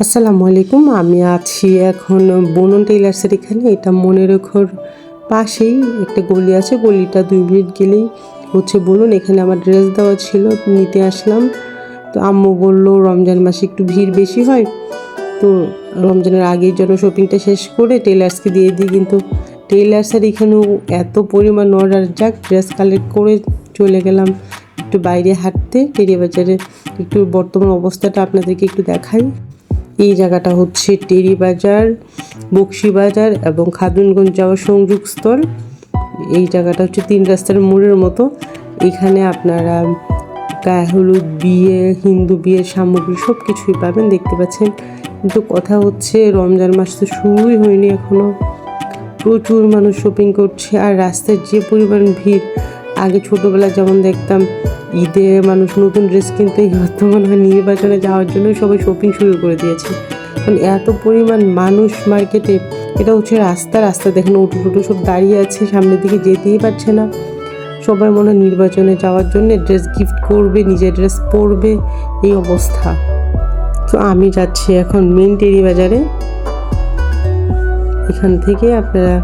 আসসালামু আলাইকুম, আমি আছি এখন বনন টেইলার্সের এখানে। এটা মনে রেখোর পাশেই একটা গলি আছে, গলিটা দুই মিনিট গেলেই হচ্ছে বলুন এখানে আমার ড্রেস দেওয়া ছিল, নিতে আসলাম। তো আম্মু বলল, রমজান মাসে একটু ভিড় বেশি হয়। তো রমজানের আগের জন্য শপিংটা শেষ করে টেলার্সকে দিয়ে দিই। কিন্তু টেলার্সের এখানেও এত পরিমাণ অর্ডার যাক ড্রেস কালেক্ট করে চলে গেলাম একটু বাইরে হাঁটতে। টেরি বাজারে একটু বর্তমান অবস্থাটা আপনাদেরকে একটু দেখাই। এই জায়গাটা হচ্ছে টেরি বাজার, বক্সি বাজার এবং খাদুনগঞ্জ যাওয়ার সংযোগ স্থল এই জায়গাটা হচ্ছে তিন রাস্তার মোড়ের মতো। এখানে আপনারা গায়ে হলুদ, বিয়ে, হিন্দু বিয়ের সামগ্রী সব কিছুই পাবেন, দেখতে পাচ্ছেন। কিন্তু কথা হচ্ছে রমজান মাস তো শুরুই হয়নি এখনও। প্রচুর মানুষ শপিং করছে। আর রাস্তায় যে পরিমাণ ভিড়, আগে ছোটোবেলা যেমন দেখতাম ঈদে মানুষ নতুন ড্রেস কিনতে বর্তমানে হয় নির্বাচনে যাওয়ার জন্য সবাই শপিং শুরু করে দিয়েছে। কারণ এত পরিমাণ মানুষ মার্কেটে এটা হচ্ছে রাস্তা রাস্তা দেখেন উঠু টুটু সব দাঁড়িয়ে আছে, সামনের দিকে যেতেই পারছে না। সবাই মনে হয় নির্বাচনে যাওয়ার জন্য ড্রেস গিফট করবে, নিজের ড্রেস পরবে, এই অবস্থা। তো আমি যাচ্ছি এখন মেন টেরি বাজারে। এখান থেকে আপনারা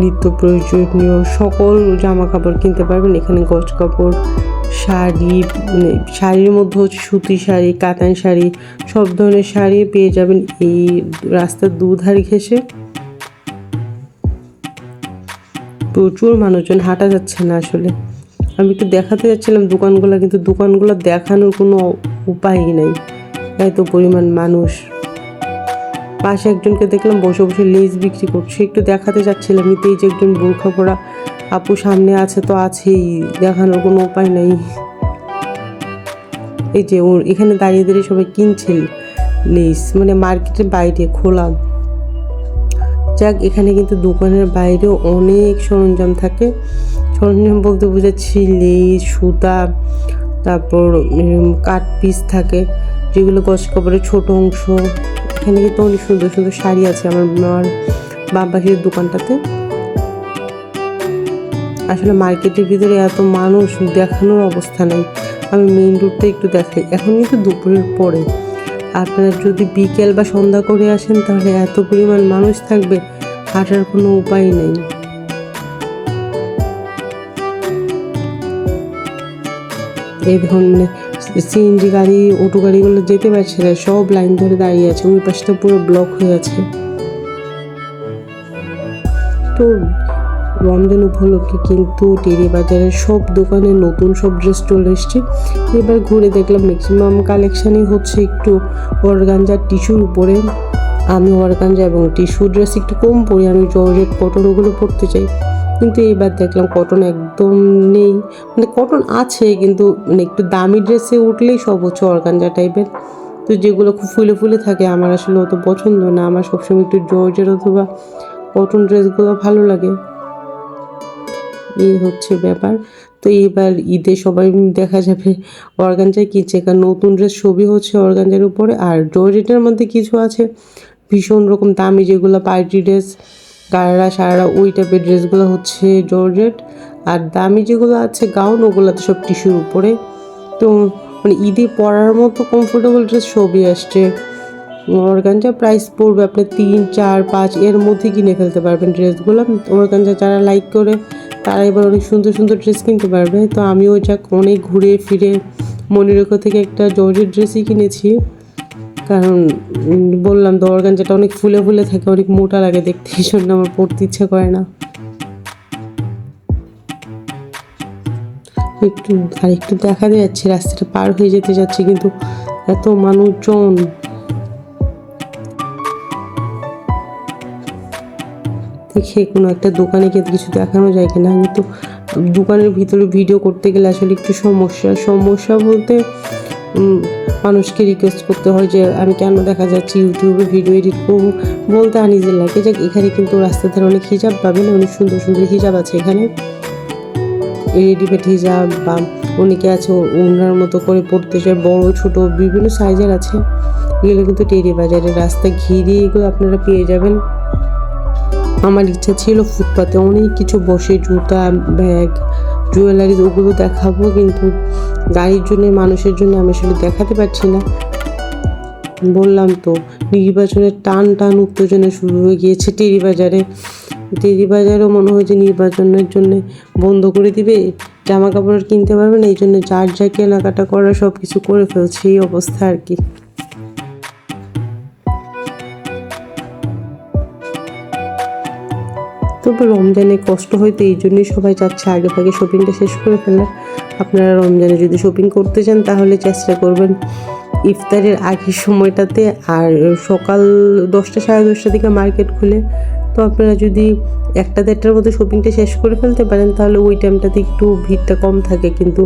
নিত্য প্রয়োজনীয় সকল জামা কাপড় কিনতে পারবেন। এখানে গজ কাপড় শাড়ি মানে শাড়ির মধ্যে হচ্ছে সুতি শাড়ি, কাতান শাড়ি, সব ধরনের শাড়ি পেয়ে যাবেন এই রাস্তার দুধারে ঘেসে প্রচুর মানুষজন হাঁটা যাচ্ছে না আসলে। আমি একটু দেখাতে যাচ্ছিলাম দোকানগুলো, কিন্তু দোকানগুলো দেখানোর কোনো উপায়ই নাই। এত পরিমাণ মানুষ। পাশে একজনকে দেখলাম বসে বসে লেজ বিক্রি করছে। একটু দেখাতে যাচ্ছিলাম কিন্তু এই যে একজন বোরখা পরা আপু সামনে আছে তো আছেই, দেখানোর কোনো উপায় নেই। এই যে ওর এখানে দাঁড়িয়ে দাঁড়িয়ে সবাই কিনছে লেস মানে মার্কেটের বাইরে খোলা। যাক, এখানে কিন্তু দোকানের বাইরেও অনেক সরঞ্জাম থাকে। সরঞ্জাম বলতে বোঝাচ্ছি লেস সুতা, তারপর কাঠ পিস থাকে, যেগুলো গছ কাপড়ের ছোটো অংশ। এখানে কিন্তু অনেক সুন্দর সুন্দর শাড়ি আছে আমার আমার বাম দোকানটাতে। আসলে মার্কেটের ভিতরে এত মানুষ দেখানোর অবস্থা নেই। আমি মেইন রোডটা একটু দেখাই। এখন কিন্তু দুপুরের পরে। আপনারা যদি বিকেল বা সন্ধ্যা করে আসেন, তাহলে এত পরিমাণ মানুষ থাকবে, হাঁটার কোনো উপায় নেই। এই দেখুন মানে সিএনজি গাড়ি অটো গাড়িগুলো যেতে পারছে না, সব লাইন ধরে দাঁড়িয়ে আছে, ওই পাশটা পুরো ব্লক হয়ে আছে। তো রমজান উপলক্ষে কিন্তু টেরি বাজারের সব দোকানে নতুন সব ড্রেস চলে এসছে। এবার ঘুরে দেখলাম ম্যাক্সিমাম কালেকশানই হচ্ছে একটু অর্গানজার টিস্যুর উপরে। আমি অর্গানজা এবং টিস্যু ড্রেস একটু কম পরি, আমি জর্জেট কটন ওগুলো পরতে চাই। কিন্তু এবার দেখলাম কটন একদম নেই। মানে কটন আছে, কিন্তু মানে একটু দামি ড্রেসে উঠলেই সব হচ্ছে অর্গানজা টাইপের তো যেগুলো খুব ফুলে ফুলে থাকে, আমার আসলে অত পছন্দ না। আমার সবসময় একটু জর্জের অথবা কটন ড্রেসগুলো ভালো লাগে। এই হচ্ছে ব্যাপার। তো এবার ঈদে সবাই দেখা যাবে অর্গানজায় কিনছে কারণ নতুন ড্রেস ছবি হচ্ছে অর্গানজার উপরে। আর জর্জেটের মধ্যে কিছু আছে, ভীষণ রকম দামি যেগুলো পার্টি ড্রেস গাড়া সারা ওই টাইপের ড্রেসগুলো হচ্ছে জর্জেট আর দামি যেগুলো আছে গাউন ওগুলো তো সব টিস্যুর উপরে। তো মানে ঈদে পরার মতো কমফোর্টেবল ড্রেস সবই আসছে। অর্গানজা প্রাইস পড়বে আপনি তিন, চার, পাঁচ, এর মধ্যে কিনে ফেলতে পারবেন ড্রেসগুলো অর্গানজা যারা লাইক করে, তারা এবার অনেক সুন্দর সুন্দর ড্রেস কিনতে পারবে। তো আমিও যাক অনেক ঘুরে ফিরে মনিরেখো থেকে একটা জর্জের ড্রেসই কিনেছি। কারণ বললাম তো অর্গানজাটা অনেক ফুলে ফুলে থাকে, অনেক মোটা লাগে দেখতে, এই জন্য আমার পড়তে ইচ্ছে করে না। একটু আর একটু দেখা যাচ্ছে, রাস্তাটা পার হয়ে যেতে যাচ্ছে, কিন্তু এত মানুষজন দেখে কোনো একটা দোকানে গিয়ে কিছু দেখানো যায় কিনা। কিন্তু দোকানের ভিতরে ভিডিও করতে গেলে আসলে একটু সমস্যা। সমস্যা বলতে মানুষকে রিকোয়েস্ট করতে হয় যে, আমি কেন দেখা যাচ্ছি ইউটিউবে ভিডিও এডিট করব? বলতে আনিজে লাগে। যে এখানে কিন্তু রাস্তার ধারে অনেক হিজাব, পাবেন। অনেক সুন্দর সুন্দর হিজাব আছে এখানে। রেডিমেড হিজাব, বা অনেকে আছে ওনার মতো করে পড়তে চায় বড়, ছোট, বিভিন্ন সাইজের আছে। এগুলো কিন্তু টেরি বাজারে রাস্তা ঘিরে এগুলো আপনারা পেয়ে যাবেন। আমার ইচ্ছা ছিল ফুটপাতে অনেক কিছু বসে, জুতা, ব্যাগ জুয়েলারি ওগুলো দেখাবো, কিন্তু গাড়ির জন্য, মানুষের জন্য আমি আসলে দেখাতে পারছি না। বললাম তো, নির্বাচনের টান টান উত্তেজনা শুরু হয়ে গিয়েছে টেরি বাজারে টেরি বাজারও মনে হয় যে নির্বাচনের জন্য বন্ধ করে দিবে জামা কাপড় কিনতে পারবে না, এই জন্য যার যা কেনাকাটা করা সব কিছু করে ফেলছে, এই অবস্থা আর কি। তবে রমজানে কষ্ট হয়তো এই জন্যই সবাই চাচ্ছে আগে ভাগে শপিংটা শেষ করে ফেলার আপনারা রমজানে যদি শপিং করতে চান, তাহলে চেষ্টা করবেন ইফতারের আগের সময়টাতে। আর সকাল দশটা, সাড়ে দশটা দিকে মার্কেট খুলে। তো আপনারা যদি একটা দেড়টার মধ্যে শপিংটা শেষ করে ফেলতে পারেন, তাহলে ওই টাইমটাতে একটু ভিড়টা কম থাকে। কিন্তু